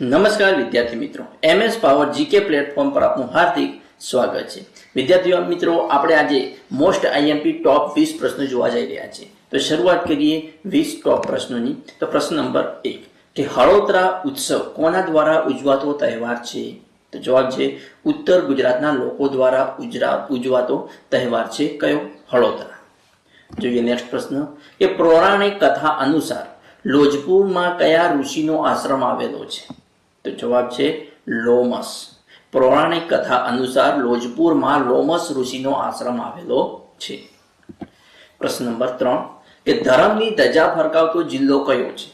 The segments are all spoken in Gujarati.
નમસ્કાર વિદ્યાર્થી મિત્રો. એમએસ પાવર જીકે પ્લેટફોર્મ પર આપનું હાર્દિક સ્વાગત છે. વિદ્યાર્થીઓ, મિત્રો, આપણે આજે મોસ્ટ આઈએમપી ટોપ વીસ પ્રશ્નો જોવા જઈ રહ્યા છીએ. તો શરૂઆત કરીએ વીસ ટોપ પ્રશ્નોની. તો પ્રશ્ન નંબર એક. કે હળોતરા ઉત્સવ કોના દ્વારા ઉજવાતો તહેવાર છે? તો જવાબ છે, ઉત્તર ગુજરાતના લોકો દ્વારા ઉજવાતો તહેવાર છે. કયો? હળોતરા. જોઈએ નેક્સ્ટ પ્રશ્ન. કે પૌરાણિક કથા અનુસાર લોજપુરમાં કયા ઋષિનો આશ્રમ આવેલો છે? તો જવાબ છે લોમસ. પૌરાણિક કથા અનુસાર લોજપુરમાં લોમસ ઋષિનો આશ્રમ આવેલો છે. પ્રશ્ન નંબર ત્રણ, કે ધર્મની ધજા ફરકાવતો જિલ્લો કયો છે?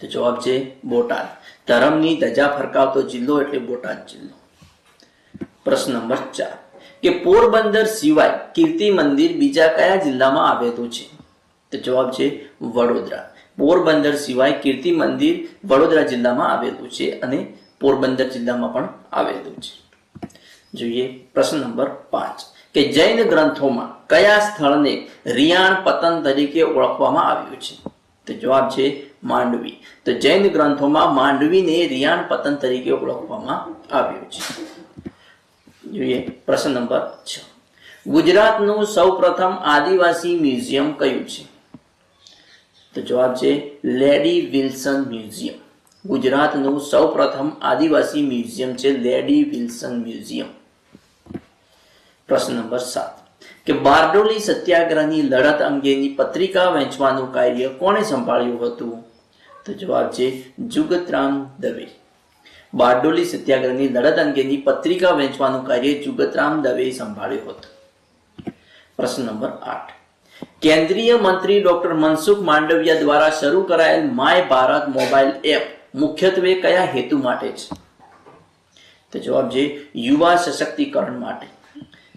તો જવાબ છે બોટાદ. ધર્મની ધજા ફરકાવતો જિલ્લો એટલે બોટાદ જિલ્લો. પ્રશ્ન નંબર ચાર, કે પોરબંદર સિવાય કીર્તિ મંદિર બીજા કયા જિલ્લામાં આવેલું છે? તો જવાબ છે વડોદરા. પોરબંદર સિવાય કીર્તિ મંદિર વડોદરા જિલ્લામાં આવેલું છે અને પોરબંદર જિલ્લામાં પણ આવેલું છે. જોઈએ પ્રશ્ન નંબર પાંચ. કે જૈન ગ્રંથોમાં કયા સ્થળને રિયાણ પતન તરીકે ઓળખવામાં આવ્યું છે? તો જવાબ છે માંડવી. તો જૈન ગ્રંથોમાં માંડવીને રિયાણ પતન તરીકે ઓળખવામાં આવ્યું છે. જોઈએ પ્રશ્ન નંબર છ. ગુજરાતનું સૌપ્રથમ આદિવાસી મ્યુઝિયમ કયું છે? તો જવાબ છે લેડી વિલ્સન મ્યુઝિયમ. ગુજરાતનું સૌપ્રથમ આદિવાસી મ્યુઝિયમ છે લેડી વિલ્સન મ્યુઝિયમ. પ્રશ્ન નંબર સાત. કે બારડોલી સત્યાગ્રહની લડત અંગેની પત્રિકા વહેંચવાનું કાર્ય કોણે સંભાળ્યું હતું? તો જવાબ છે જુગતરામ દવે. બારડોલી સત્યાગ્રહની લડત અંગેની પત્રિકા વહેંચવાનું કાર્ય જુગતરામ દવે સંભાળ્યું હતું. પ્રશ્ન નંબર આઠ. કેન્દ્રીય મંત્રી ડોક્ટર મનસુખ માંડવિયા દ્વારા શરૂ કરાયેલ માય ભારત મોબાઈલ એપ મુખ્યત્વે કયા હેતુ માટે છે? તો જવાબ છે યુવા સશક્તિકરણ માટે.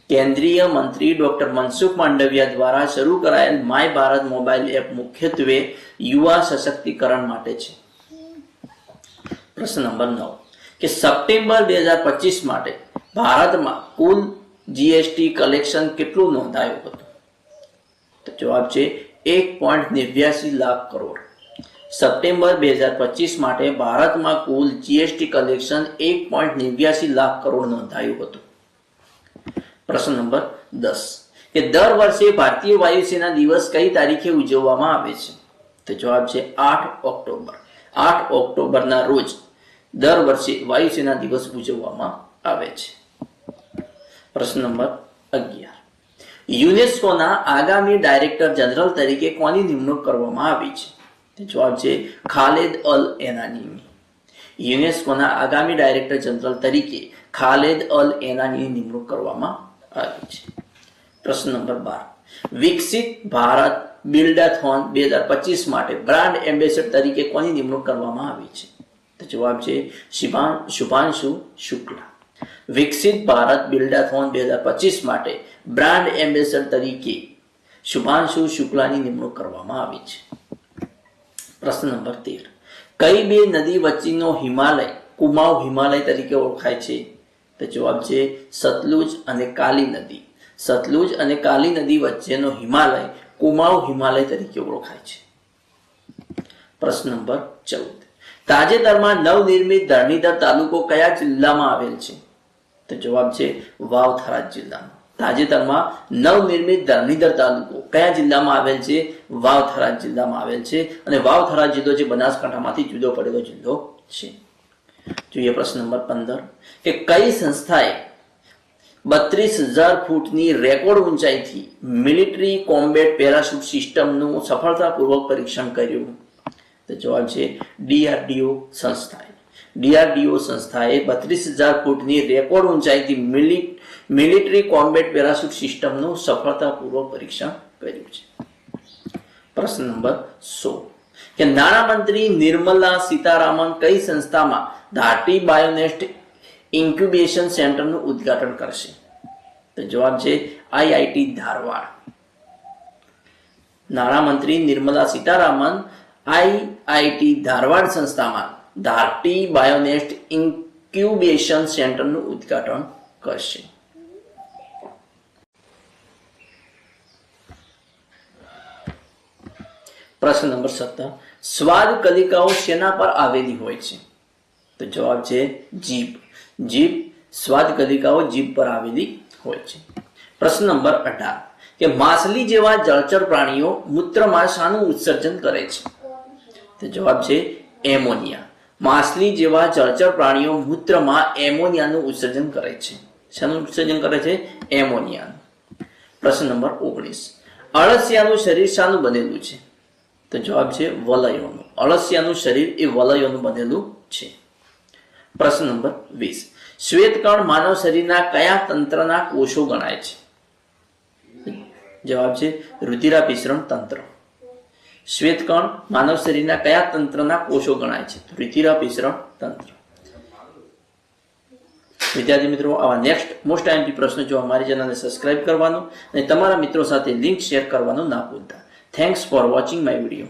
કેન્દ્રીય મંત્રી ડોક્ટર મનસુખ માંડવિયા દ્વારા શરૂ કરાયેલ માય ભારત મોબાઈલ એપ મુખ્યત્વે યુવા સશક્તિકરણ માટે છે. પ્રશ્ન નંબર નવ. કે સપ્ટેમ્બર બે હજાર પચીસ માટે ભારતમાં કુલ જીએસટી કલેક્શન કેટલું નોંધાયું હતું? જવાબ છે એક પોઈન્ટ નેવ્યાસી લાખ કરોડ. સપ્ટેમ્બર બે હજાર પચીસ માટે ભારતમાં કુલ જીએસટી કલેક્શન એક પોઈન્ટ નેવ્યાસી લાખ કરોડ નોંધાયું હતું. પ્રશ્ન નંબર દસ, કે દર વર્ષે ભારતીય વાયુસેના દિવસ કઈ તારીખે ઉજવવામાં આવે છે? તો જવાબ છે આઠ ઓક્ટોબર. આઠ ઓક્ટોબરના રોજ દર વર્ષે વાયુસેના દિવસ ઉજવવામાં આવે છે. પ્રશ્ન નંબર અગિયાર યુનેસ્કોના આગામી ડાયરેક્ટર જનરલ તરીકે કોની નિમણૂક કરવામાં આવી છે? જવાબ છે ખાલેદ અલ એનાની યુનેસ્કોના આગામી ડાયરેક્ટર જનરલ તરીકે ખાલેદ અલ એનાનીની નિમણૂક કરવામાં આવી છે. પ્રશ્ન નંબર બાર. વિકસિત ભારત બિલ્ડાથોન બે હજાર પચીસ માટે બ્રાન્ડ એમ્બેસેડર તરીકે કોની નિમણૂક કરવામાં આવી છે? તો જવાબ છે શિવાન શુભાંશુ શુક્લા. વિકસિત ભારત બિલ્ડાથોન બે હજાર પચીસ માટે બ્રાન્ડ એમ્બેસેડર તરીકે શુભાંશુ શુક્લાની નિમણૂક કરવામાં આવી છે. પ્રશ્ન નંબર તેર. કઈ બે નદી વચ્ચેનો હિમાલય, કુમાઉ હિમાલય તરીકે ઓળખાય છે? તો જવાબ છે સતલુજ અને કાલી નદી. સતલુજ અને કાલી નદી વચ્ચેનો હિમાલય, કુમાઉ હિમાલય તરીકે ઓળખાય છે. પ્રશ્ન નંબર ચૌદ. તાજેતરમાં નવનિર્મિત ધરણીધર તાલુકો કયા જિલ્લામાં આવેલ છે? તો જવાબ છે વાવ જિલ્લામાં. તાજેતરમાં નવનિર્મિત ધરણીધર તાલુકો કયા જિલ્લામાં આવેલ છે? વાવથરા જિલ્લામાં આવેલ છે અને વાવથરા જિલ્લો જે બનાસકાંઠામાંથી જુદો પડેલો જિલ્લો છે. જોઈએ પ્રશ્ન નંબર પંદર. કે કઈ સંસ્થાએ બત્રીસ હજાર ફૂટની રેકોર્ડ ઊંચાઈથી મિલિટરી કોમ્બેટ પેરાશૂટ સિસ્ટમનું સફળતાપૂર્વક પરીક્ષણ કર્યું? તો જવાબ છે ડીઆરડીઓ સંસ્થાએ. ડીઆરડીઓ સંસ્થાએ બત્રીસ હજાર ફૂટની રેકોર્ડ ઊંચાઈથી મિલિટરી કોમ્બેટ પેરાશૂટ સિસ્ટમનું સફળતાપૂર્વક પરીક્ષણ કર્યું છે. પ્રશ્ન નંબર સો. કે નાણામંત્રી નિર્મલા સીતારામન કઈ સંસ્થામાં ધાટી બાયોનેસ્ટ ઇન્ક્યુબેશન સેન્ટરનું ઉદ્ઘાટન કરશે? તો જવાબ છે આઈઆઈટી ધારવાડ. નાણામંત્રી નિર્મલા સીતારામન આઈઆઈટી ધારવાડ સંસ્થામાં ધાટી બાયોનેસ્ટ ઇન્ક્યુબેશન સેન્ટરનું ઉદ્ઘાટન કરશે. પ્રશ્ન નંબર સત્તર. સ્વાદ કલિકાઓ શેના પર આવેલી હોય છે? તો જવાબ છે જીભ. જીભ સ્વાદ કલિકાઓ જીભ પર આવેલી હોય છે. પ્રશ્ન નંબર અઢાર. કે માછલી જેવા જળચર પ્રાણીઓ મૂત્રમાં શાનું ઉત્સર્જન કરે છે? તો જવાબ છે એમોનિયા. માછલી જેવા જળચર પ્રાણીઓ મૂત્રમાં એમોનિયાનું ઉત્સર્જન કરે છે. શાનું ઉત્સર્જન કરે છે? એમોનિયાનું. પ્રશ્ન નંબર ઓગણીસ. અળસિયાનું શરીર શાનું બનેલું છે? તો જવાબ છે વલયોનું. અળસિયાનું શરીર એ વલયોનું બનેલું છે. પ્રશ્ન નંબર વીસ. શ્વેતકણ માનવ શરીરના કયા તંત્રના કોષો ગણાય છે? જવાબ છે રુધિરાભિસરણ તંત્ર. શ્વેતકણ માનવ શરીરના કયા તંત્રના કોષો ગણાય છે? તો રુધિરાભિસરણ તંત્ર. વિદ્યાર્થી મિત્રો, આવા નેક્સ્ટ મોસ્ટ આઈએમપી પ્રશ્નો જોવા મારી ચેનલને સબસ્ક્રાઇબ કરવાનું અને તમારા મિત્રો સાથે લિંક શેર કરવાનું ના ભૂલતા. Thanks for watching my video